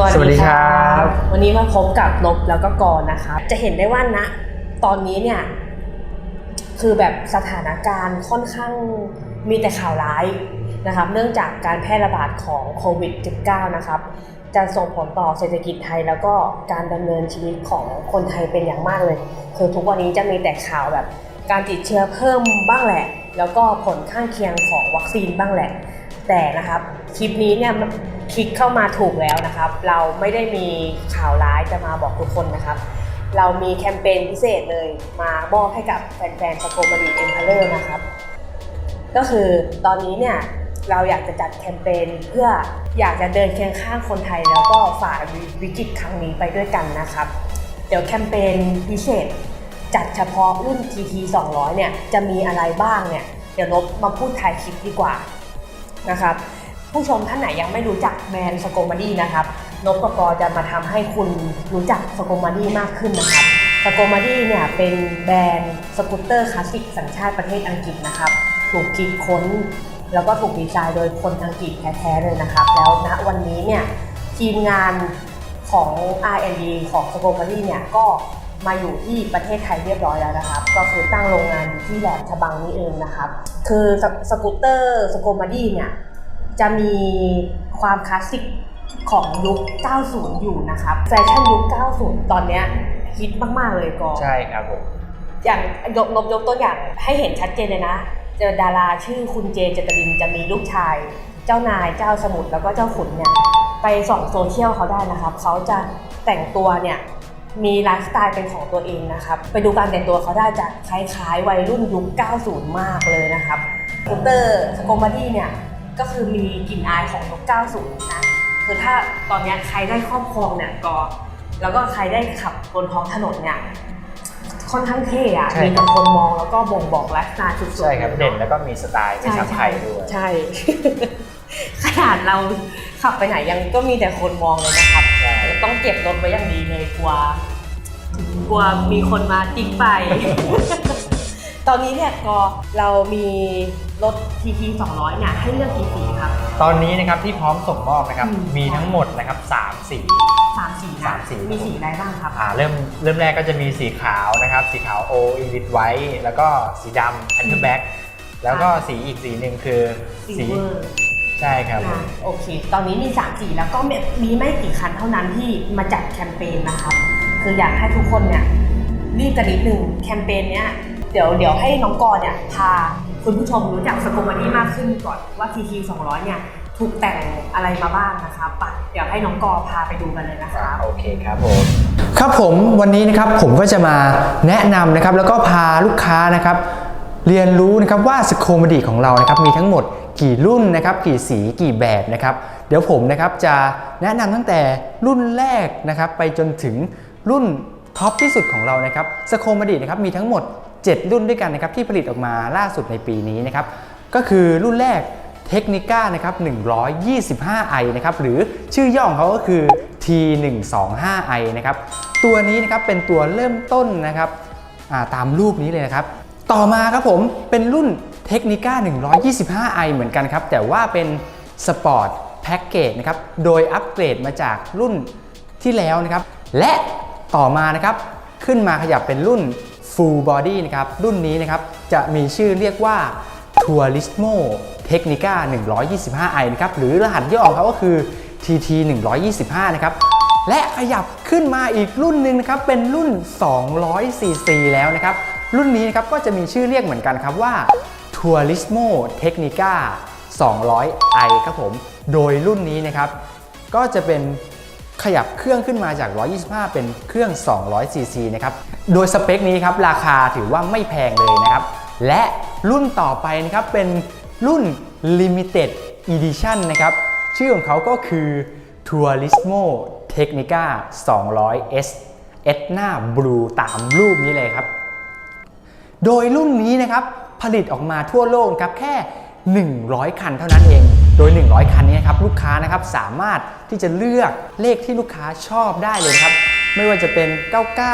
สวัสดีครับ วันนี้มาพบกับนบแล้วก็กรนะคะ จะเห็นได้ว่าณตอนนี้เนี่ย คือแบบสถานการณ์ค่อนข้างมีแต่ข่าวร้ายนะครับ เนื่องจากการแพร่ระบาดของโควิด -19 นะครับ จะส่งผลต่อเศรษฐกิจไทยแล้วก็การดำเนินชีวิตของคนไทยเป็นอย่างมากเลย คือทุกวันนี้จะมีแต่ข่าวแบบ การติดเชื้อเพิ่มบ้างแหละ แล้วก็ผลข้างเคียงของวัคซีนบ้างแหละ แต่นะครับ คลิปนี้เนี่ยคลิกเข้ามาถูกแล้วนะครับ เราไม่ได้มีข่าวร้ายจะมาบอกทุกคนนะครับ เรามีแคมเปญพิเศษเลยมามอบให้กับแฟนๆสโคมารีเอ็มพาเลอร์นะครับ ก็คือตอนนี้เนี่ยเราอยากจะจัดแคมเปญเพื่ออยากจะเดินเคียงข้างคนไทย แล้วก็ฝ่าวิกฤตครั้งนี้ไปด้วยกันนะครับ เดี๋ยวแคมเปญพิเศษ จัดเฉพาะรุ่น TT 200 เนี่ยจะมีอะไรบ้างเนี่ยเดี๋ยวนบมาพูดถ่ายคลิปดีกว่านะครับ ผู้ชมท่านไหนยังไม่รู้จักแบรนด์สโกมาดี้นะครับนบกกจะมาทำให้คุณรู้จักสโกมาดี้มากขึ้นนะครับสโกมาดี้เนี่ยเป็นแบรนด์สกูตเตอร์คลาสสิกสัญชาติประเทศอังกฤษนะครับถูกคิดค้น แล้วก็ถูกดีไซน์โดยคนอังกฤษแท้ๆเลยนะครับ แล้วณวันนี้เนี่ยทีมงานของ R&D ของสโกมาดี้เนี่ยก็มาอยู่ที่ประเทศไทยเรียบร้อยแล้วนะครับ ก็คือตั้งโรงงานอยู่ที่แหลมฉบังนี่เองนะครับ คือสสกูตเตอร์สโกมาดี้เนี่ย จะมีความคลาสสิกของยุค 90 อยู่นะครับ แฟชั่นยุค 90 ตอนเนี้ยฮิตมาก ๆ เลยก็ใช่ครับผม อย่างยกนบยกตัวอย่างให้เห็นชัดเจนเลยนะ เจอดาราชื่อคุณเจเจตรินจะมีลูกชาย เจ้านายเจ้าสมุทรแล้วก็เจ้าขุนเนี่ย ไปส่องโซเชียลเขาได้นะครับ เขาจะแต่งตัวเนี่ยมีไลฟ์สไตล์เป็นของตัวเองนะครับ ไปดูการแต่งตัวเขาได้จะคล้ายๆ วัยรุ่นยุค 90 มากเลยนะครับคูเตอร์สโกมาดี้เนี่ย ก็คือมีกลิ่นอายของยุค90นะคือถ้าตอนเนี้ยใครได้ครอบครองเนี่ยก็ แล้วก็ใครได้ขับบนท้องถนนเนี่ยค่อนข้างเท่อะใช่ มีแต่คนมองแล้วก็บ่งบอกไลฟ์สไตล์สุดๆ ใช่ครับลยอะเด่นแล้วก็มีสไตล์ไม่ใช่ซ้ำใครใช่ด้วย ใช่ ขนาดเราขับไปไหนยังก็มีแต่คนมองเลยนะครับ ใช่ ต้องเก็บรถไว้อย่างดีเลยกลัวกลัวมีคนมาติ๊กไป ตอนนี้เนี่ยก็เรามี รถ TT 200เนี่ยให้เลือกกี่สีครับ ตอนนี้นะครับที่พร้อมส่งมอบนะครับอืม มีทั้งหมดนะครับ3สี สามสีนะสามสี มีสีอะไรบ้างครับ อ่าเริ่มเริ่มแรกก็จะมีสีขาวนะครับ สีขาวโออิลิทไวท์แล้วก็สีดำแอนเทอร์แบ็กแล้วก็สีอีกสีหนึ่งคือซิลเวอร์ใช่ครับผมนะโอเค ตอนนี้มี3สีแล้วก็มีมีไม่กี่คันเท่านั้นที่มาจัดแคมเปญนะครับ คืออยากให้ทุกคนเนี่ยรีบกันนิดนึงแคมเปญเนี้ยเดี๋ยวเดี๋ยวให้น้องกรณ์เนี่ยพา คุณผู้ชมรู้จักสกูมาดี้มากขึ้นก่อนว่า TT 200 เนี่ยถูกแต่งอะไรมาบ้างนะครับปะเดี๋ยวให้น้องกรณ์พาไปดูกันเลยนะครับโอเคครับผมครับผมวันนี้นะครับผมก็จะมาแนะนำนะครับแล้วก็พาลูกค้านะครับ เรียนรู้นะครับว่าสโคมดีของเรานะครับมีทั้งหมดกี่รุ่นนะครับกี่สีกี่แบบนะครับ เดี๋ยวผมนะครับจะแนะนำตั้งแต่รุ่นแรกนะครับไปจนถึงรุ่นท็อปที่สุดของเรานะครับสโคมดีนะครับมีทั้งหมด 7 รุ่นด้วยกันนะครับที่ผลิตออกมาล่าสุดในปีนี้นะครับก็คือรุ่นแรกเทคนิก้านะครับ 125i นะครับ หรือชื่อย่อของเขาก็คือ T125i นะครับ ตัวนี้นะครับเป็นตัวเริ่มต้นนะครับาตามรูปนี้เลยนะครับ ต่อมาครับผมเป็นรุ่นเทคนิก้า 125i เหมือนกันครับ แต่ว่าเป็นสปอร์ตแพ็กเกจนะครับ โดยอัปเกรดมาจากรุ่นที่แล้วนะครับ และต่อมานะครับ ขึ้นมาขยับเป็นรุ่น Full Body นะครับรุ่นนี้นะครับจะมีชื่อเรียกว่า Turismo Technica 125i นะครับหรือรหัสย่อของเขาก็คือ TT 125 นะครับและขยับขึ้นมาอีกรุ่นหนึ่งนะครับเป็นรุ่น 200cc แล้วนะครับรุ่นนี้นะครับก็จะมีชื่อเรียกเหมือนกันครับว่า Turismo Technica 200i ครับผม โดยรุ่นนี้นะครับก็จะเป็น ขยับเครื่องขึ้นมาจาก 125 เป็นเครื่อง 200cc นะครับ โดยสเปคนี้ครับราคาถือว่าไม่แพงเลยนะครับ และรุ่นต่อไปนะครับเป็นรุ่น Limited Edition นะครับ ชื่อของเขาก็คือ Turismo Technica 200S Etna Blue ตามรูปนี้เลยครับ โดยรุ่นนี้นะครับผลิตออกมาทั่วโลกครับแค่ 100 คันเท่านั้นเอง โดย 100 คันนี้นะครับลูกค้านะครับสามารถที่จะเลือกเลขที่ลูกค้าชอบได้เลยครับ ไม่ว่าจะเป็น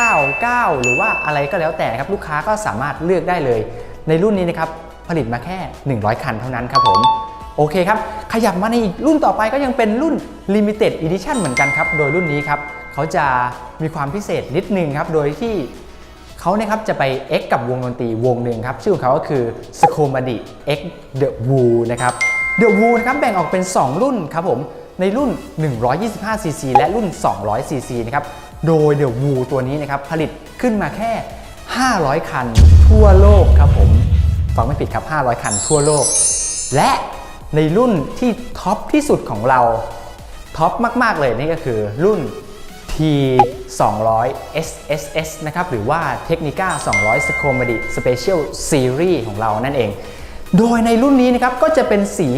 999 หรือว่าอะไรก็แล้วแต่ครับลูกค้าก็สามารถเลือกได้เลย ในรุ่นนี้นะครับผลิตมาแค่ 100 คันเท่านั้นครับผมโอเคครับ ขยับมาในอีกรุ่นต่อไปก็ยังเป็นรุ่น Limited Edition เหมือนกันครับ โดยรุ่นนี้ครับ เขาจะมีความพิเศษนิดนึงครับ โดยที่เขาเนะครับจะไป X กับวงดนตรีวงหนึ่งครับ ชื่อของเขาก็คือ s c o m a d i X The Woo นะครับ The Woo นะครับแบ่งออกเป็น 2 รุ่นครับผมในรุ่น 125cc และรุ่น 200cc นะครับโดย The Woo ตัวนี้นะครับผลิตขึ้นมาแค่ 500 คันทั่วโลกครับผมฟังไม่ผิดครับ 500 คันทั่วโลก และในรุ่นที่ท็อปที่สุดของเราท็อปมาก ๆ เลยนี่ก็คือรุ่น T 200 SSS นะครับหรือว่า Technica 200 s c o m e d y Special Series ของเรานั่นเอง โดยในรุ่นนี้นะครับก็จะเป็นสี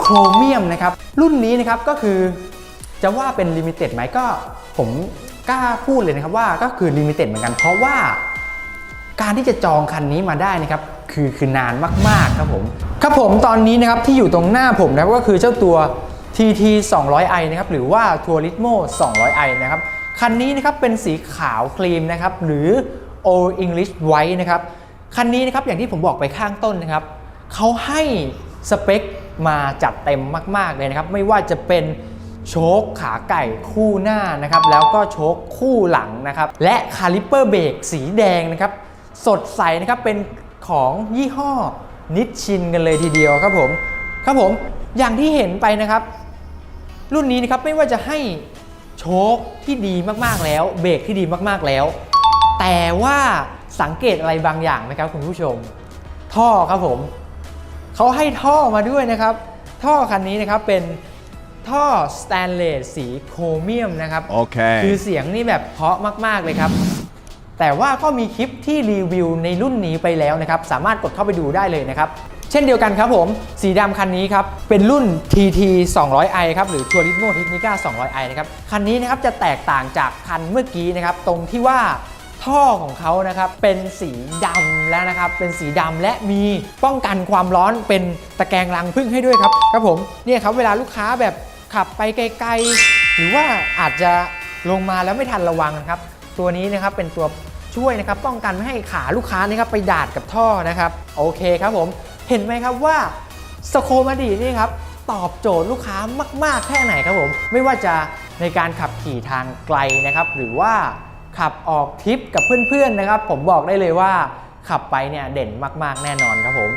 โครเมียมนะครับรุ่นนี้นะครับก็คือจะว่าเป็นลิมิเต็ดไหมก็ผมกล้าพูดเลยนะครับว่าก็คือลิมิเต็ดเหมือนกัน เพราะว่าการที่จะจองคันนี้มาได้นะครับคือคือนานมากๆครับผมครับผมตอนนี้นะครับที่อยู่ตรงหน้าผมนะครับก็คือเจ้าตัว TT 200i นะครับหรือว่า Turismo 200i นะครับคันนี้นะครับเป็นสีขาวครีมนะครับหรือ Old English White นะครับคันนี้นะครับอย่างที่ผมบอกไปข้างต้นนะครับ เขาให้สเปคมาจัดเต็มมาก ๆ เลยนะครับ ไม่ว่าจะเป็นโชคขาไก่คู่หน้านะครับ แล้วก็โชคคู่หลังนะครับ และคาลิปเปอร์เบรกสีแดงนะครับ สดใสนะครับเป็นของยี่ห้อนิชชินกันเลยทีเดียวครับผมครับผมอย่างที่เห็นไปนะครับ รุ่นนี้นะครับไม่ว่าจะให้โชคที่ดีมากๆแล้ว เบรกที่ดีมากๆแล้ว แต่ว่าสังเกตอะไรบางอย่างไหมครับคุณผู้ชม ท่อครับผม เขาให้ท่อมาด้วยนะครับ ท่อคันนี้นะครับเป็นท่อสแตนเลสสีโครเมียมนะครับ Okay. คือเสียงนี่แบบเพราะมาก ๆ เลยครับ แต่ว่าก็มีคลิปที่รีวิวในรุ่นนี้ไปแล้วนะครับ สามารถกดเข้าไปดูได้เลยนะครับ เช่นเดียวกันครับผม สีดำคันนี้ครับ เป็นรุ่น TT 200i ครับ หรือ Turismo Technica 200i นะครับ คันนี้นะครับจะแตกต่างจากคันเมื่อกี้นะครับ ตรงที่ว่า ท่อของเขานะครับเป็นสีดำแล้วนะครับเป็นสีดำและมีป้องกันความร้อนเป็นตะแกรงรังพึ่งให้ด้วยครับครับผมเนี่ยครับเวลาลูกค้าแบบขับไปไกลๆ หรือว่าอาจจะลงมาแล้วไม่ทันระวังนะครับ ตัวนี้นะครับเป็นตัวช่วยนะครับป้องกันไม่ให้ขาลูกค้านะครับไปดาดกับท่อนะครับโอเคครับผมเห็นไหมครับว่าสโคมาดีนี่ครับตอบโจทย์ลูกค้ามาก ๆ แค่ไหนครับผม ไม่ว่าจะในการขับขี่ทางไกลนะครับ หรือว่า ขับออกทริปกับเพื่อนๆนะครับ ผมบอกได้เลยว่าขับไปเนี่ยเด่นมากๆแน่นอนครับผม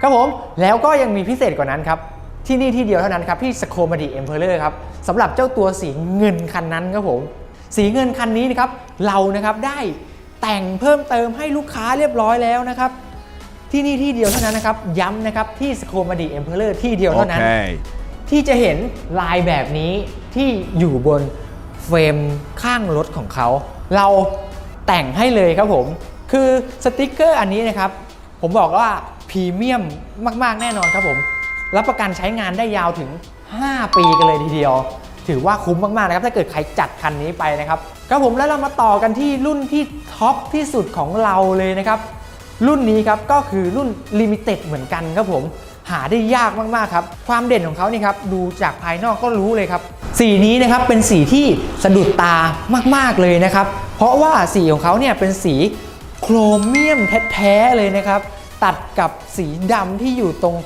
ครับผมแล้วก็ยังมีพิเศษกว่านั้นครับ ที่นี่ที่เดียวเท่านั้นครับ ที่สโคม d ีเอ็มเพลเลอร์ครับสำหรับเจ้าตัวสีเงินคันนั้นครับผม สีเงินคันนี้นะครับเรานะครับได้แต่งเพิ่มเติมให้ลูกค้าเรียบร้อยแล้วนะครับ ที่นี่ที่เดียวเท่านั้นนะครับ ย้ำนะครับที่สโคม d ีเอ็มเพลเลอร์ที่เดียวเท่านั้น Okay. ที่จะเห็นลายแบบนี้ที่อยู่บนเฟรมข้างรถของเขา เราแต่งให้เลยครับผม คือสติกเกอร์อันนี้นะครับ ผมบอกว่าพรีเมียมมากๆแน่นอนครับผม รับประกันใช้งานได้ยาวถึง 5 ปีกันเลยทีเดียว ถือว่าคุ้มมากๆนะครับ ถ้าเกิดใครจัดคันนี้ไปนะครับครับผมแล้วเรามาต่อกันที่รุ่นที่ท็อปที่สุดของเราเลยนะครับ รุ่นนี้ครับก็คือรุ่น Limited เหมือนกันครับผมหาได้ยากมากๆครับ ความเด่นของเขานี่ครับดูจากภายนอกก็รู้เลยครับ สีนี้นะครับเป็นสีที่สะดุดตามาก ๆเลยนะครับ เพราะว่าสีของเขาเนี่ยเป็นสีโครเมียมแท้ๆเลยนะครับ ตัดกับสีดำที่อยู่ตรง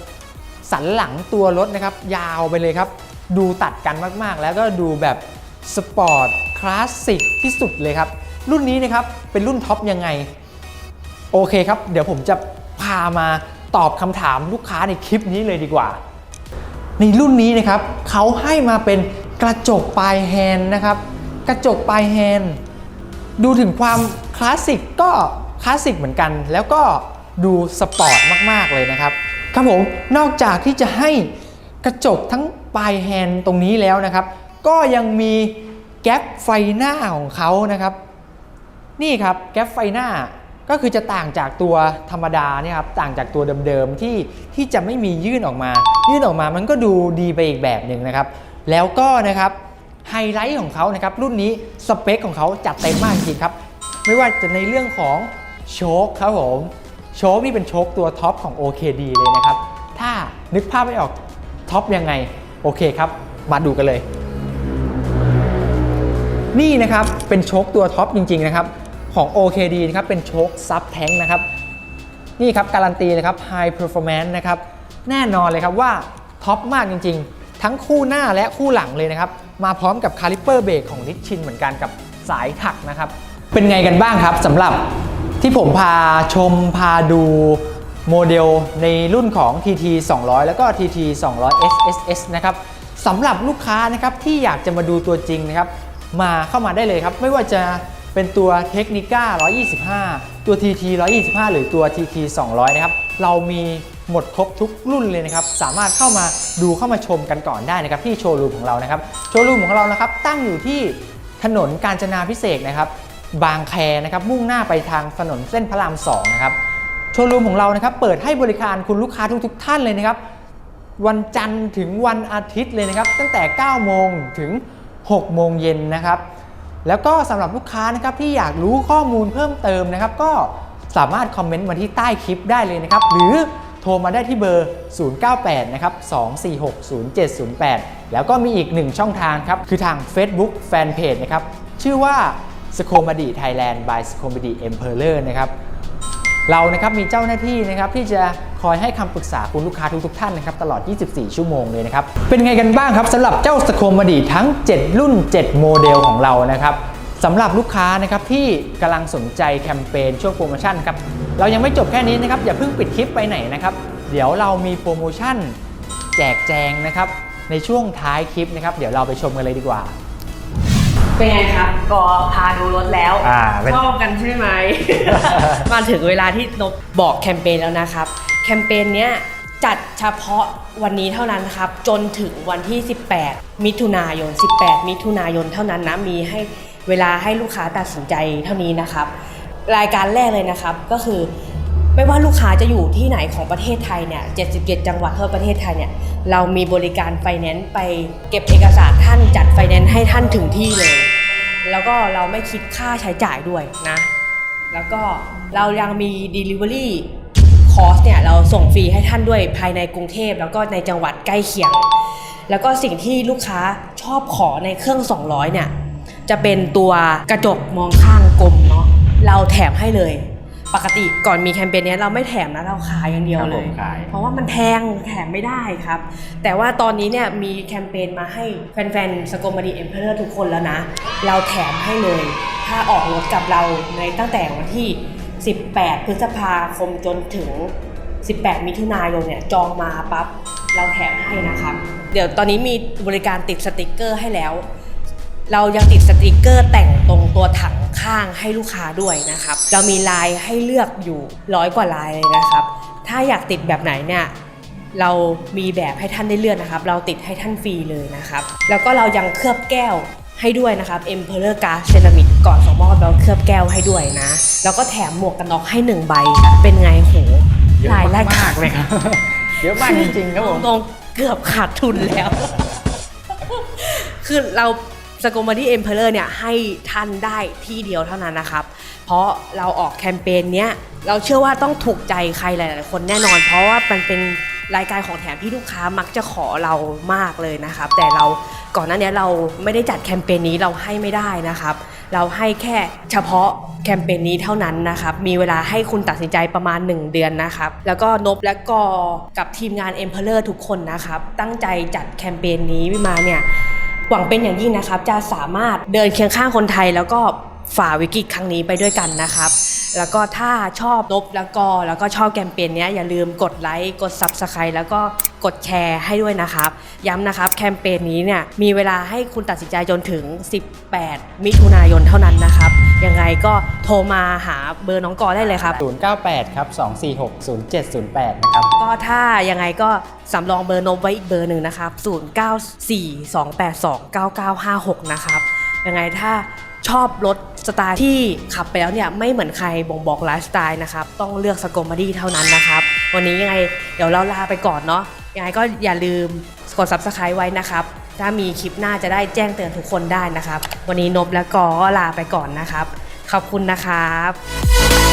สันหลังตัวรถนะครับ ยาวไปเลยครับ ดูตัดกันมากๆ แล้วก็ดูแบบสปอร์ตคลาสสิกที่สุดเลยครับ รุ่นนี้นะครับเป็นรุ่นท็อปยังไง โอเคครับ เดี๋ยวผมจะพามาตอบคำถามลูกค้าในคลิปนี้เลยดีกว่า ในรุ่นนี้นะครับเขาให้มาเป็น กระจกปลายแฮนด์นะครับ กระจกปลายแฮนด์ดูถึงความคลาสสิกก็คลาสสิกเหมือนกัน แล้วก็ดูสปอร์ตมาก ๆ เลยนะครับ ครับผม นอกจากที่จะให้กระจกทั้งปลายแฮนด์ตรงนี้แล้วนะครับ ก็ยังมีแก๊ปไฟหน้าของเขานะครับ นี่ครับแก๊ปไฟหน้าก็คือจะต่างจากตัวธรรมดาเนี่ยครับต่างจากตัวเดิมๆที่ที่จะไม่มียื่นออกมา ยื่นออกมามันก็ดูดีไปอีกแบบหนึ่งนะครับ แล้วก็นะครับไฮไลท์ของเขานะครับรุ่นนี้สเปคของเขาจัดเต็มมากจริงครับ ไม่ว่าจะในเรื่องของโชคครับผมโชคนี่เป็นโชคตัวท็อปของ OKD เลยนะครับ ถ้านึกภาพไม่ออกท็อปยังไง โอเคครับ มาดูกันเลย นี่นะครับเป็นโชคตัวท็อปจริง ๆ นะครับของ OKD นะครับเป็นโชคซับแท้งนะครับ นี่ครับการันตีเลยครับ High Performance นะครับแน่นอนเลยครับว่าท็อปมากจริง ๆ ทั้งคู่หน้าและคู่หลังเลยนะครับ มาพร้อมกับคาลิเปอร์เบรกของนิชชินเหมือนกันกับสายถักนะครับ เป็นไงกันบ้างครับสำหรับที่ผมพาชมพาดูโมเดลในรุ่นของ TT 200 แล้วก็ TT 200 SSS นะครับสำหรับลูกค้านะครับที่อยากจะมาดูตัวจริงนะครับ มาเข้ามาได้เลยครับ ไม่ว่าจะเป็นตัวเทคนิก้า125 ตัว TT 125 หรือตัว TT 200 นะครับ เรามี หมดครบทุกรุ่นเลยนะครับ สามารถเข้ามาดูเข้ามาชมกันก่อนได้นะครับที่โชว์รูมของเรานะครับ โชว์รูมของเรานะครับตั้งอยู่ที่ถนนกาญจนาพิเศษนะครับ บางแคนะครับมุ่งหน้าไปทางถนนเส้นพระราม2นะครับโชว์รูมของเรานะครับ เปิดให้บริการคุณลูกค้าทุกๆท่านเลยนะครับ วันจันทร์ถึงวันอาทิตย์เลยนะครับ ตั้งแต่ 9 โมงถึง 6 โมงเย็นนะครับ แล้วก็สำหรับลูกค้านะครับที่อยากรู้ข้อมูลเพิ่มเติมนะครับ ก็สามารถคอมเมนต์มาที่ใต้คลิปได้เลยนะครับ หรือ ทรมาได้ที่เบอร์ 098 นะครับ 246 0708 แล้วก็มีอีกหนึ่งช่องทางครับ คือทาง Facebook Fanpage นะครับ ชื่อว่า s c o m e d y Thailand by s c o m e d y Emperor นะครับเรานะครับมีเจ้าหน้าที่นะครับที่จะคอยให้คำปรึกษาคุณลูกค้าทุกๆท่านนะครับตลอด 24 ชั่วโมงเลยนะครับ เป็นไงกันบ้างครับสำหรับเจ้าสโคมดีทั้ง 7 รุ่น 7 โมเดลของเรานะครับสำหรับลูกค้านะครับที่กำลังสนใจแคมเปญช่วงโปรโมชั่นครับ เรายังไม่จบแค่นี้นะครับ อย่าเพิ่งปิดคลิปไปไหนนะครับ เดี๋ยวเรามีโปรโมชั่นแจกแจงนะครับ ในช่วงท้ายคลิปนะครับ เดี๋ยวเราไปชมกันเลยดีกว่า เป็นไงครับก็พาดูรถแล้ว อ่าเป็น ชอบกันใช่ไหม มาถึงเวลาที่นบบอกแคมเปญแล้วนะครับ แคมเปญเนี้ยจัดเฉพาะวันนี้เท่านั้นนะครับ จนถึงวันที่ 18 มิถุนายน 18 มิถุนายนเท่านั้นนะ มีให้เวลาให้ลูกค้าตัดสินใจเท่านี้นะครับ รายการแรกเลยนะครับ ก็คือไม่ว่าลูกค้าจะอยู่ที่ไหนของประเทศไทยเนี่ย 77 จังหวัดทั่วประเทศไทยเนี่ย เรามีบริการไฟแนนซ์ไปเก็บเอกสารท่านจัดไฟแนนซ์ให้ท่านถึงที่เลย แล้วก็เราไม่คิดค่าใช้จ่ายด้วยนะ แล้วก็เรายังมี Delivery Cost เนี่ยเราส่งฟรีให้ท่านด้วยภายในกรุงเทพแล้วก็ในจังหวัดใกล้เคียง แล้วก็สิ่งที่ลูกค้าชอบขอในเครื่อง 200 เนี่ย จะเป็นตัวกระจกมองข้างกลม ถมให้เลย ปกติก่อนมีแคมเปญเนี้ยเราไม่แถมนะเราขายอย่างเดียวครับเลผมยขาย เพราะว่ามันแพงแถมไม่ได้ครับ แต่ว่าตอนนี้เนี่ยมีแคมเปญมาให้แฟนๆสกมดีเอ็มเพอร์ทุกคนแล้วนะ เราแถมให้เลย ถ้าออกรถกับเราในตั้งแต่วันที่ 18 พฤษภาคมจนถึง 18 มิถุนายนเนี่ยจองมาปั๊บเราแถมให้นะครับ เดี๋ยวตอนนี้มีบริการติดสติกเกอร์ให้แล้ว เรายังติดสติกเกอร์แต่งตรงตัวถังข้างให้ลูกค้าด้วยนะครับเรามีลายให้เลือกอยู่ร้อยกว่าลายเลยนะครับ ถ้าอยากติดแบบไหนเนี่ยเรามีแบบให้ท่านได้เลือกนะครับ เราติดให้ท่านฟรีเลยนะครับ แล้วก็เรายังเคลือบแก้วให้ด้วยนะครับ Emperor Glass Ceramic ก่อนสองมอบเราเคลือบแก้วให้ด้วยนะ แล้วก็แถมหมวกกันน็อกให้หนึ่งใบ เป็นไงโหเยอะหลายรายมากการๆเลยครับ เยอะมากจริงๆครับผมตรงๆเกือบขาดทุนแล้ว คือเรา สก o ม d ดี้เอ็มเพลเนี่ยให้ท่านได้ที่เดียวเท่านั้นนะครับ เพราะเราออกแคมเปญเนี้ยเราเชื่อว่าต้องถูกใจใครหลาย ๆ คนแน่นอน เพราะว่ามันเป็นรายการของแถมที่ลูกค้ามักจะขอเรามากเลยนะครับ แต่เราก่อนหน้านี้เราไม่ได้จัดแคมเปญนี้เราให้ไม่ได้นะครับ เราให้แค่เฉพาะแคมเปญนี้เท่านั้นนะครับ มีเวลาให้คุณตัดสินใจประมาณ 1 เดือนนะครับ แล้วก็นบและกอกับทีมงาน e m p e r o r ทุกคนนะครับ ตั้งใจจัดแคมเปญนี้มาเนี่ย หวังเป็นอย่างยิ่งนะครับ จะสามารถเดินเคียงข้างคนไทยแล้วก็ฝ่าวิกฤตครั้งนี้ไปด้วยกันนะครับ แล้วก็ถ้าชอบนบแล้วก็แล้วก็ชอบแคมเปญเนี้ยอย่าลืมกดไลค์ กด Subscribe แล้วก็ กดแชร์ให้ด้วยนะครับ ย้ำนะครับแคมเปญนี้เนี่ยมีเวลาให้คุณตัดสินใจจนถึง 18 มิถุนายนเท่านั้นนะครับ ยังไงก็โทรมาหาเบอร์น้องกอได้เลยครับ 098 ครับ 246 0708 นะครับ ก็ถ้ายังไงก็สำรองเบอร์นบไว้อีกเบอร์หนึ่งนะครับ 0942829956 นะครับ ยังไงถ้าชอบรถสไตล์ที่ขับไปแล้วเนี่ยไม่เหมือนใครบ่งบอกไลฟ์สไตล์นะครับ ต้องเลือกสกมดี้เท่านั้นนะครับ วันนี้ยังไงเดี๋ยวเราลาไปก่อนเนาะ ยังไงก็อย่าลืมกด subscribe ไว้นะครับ ถ้ามีคลิปหน้าจะได้แจ้งเตือนทุกคนได้นะครับ วันนี้นบและกอก็ลาไปก่อนนะครับ ขอบคุณนะครับ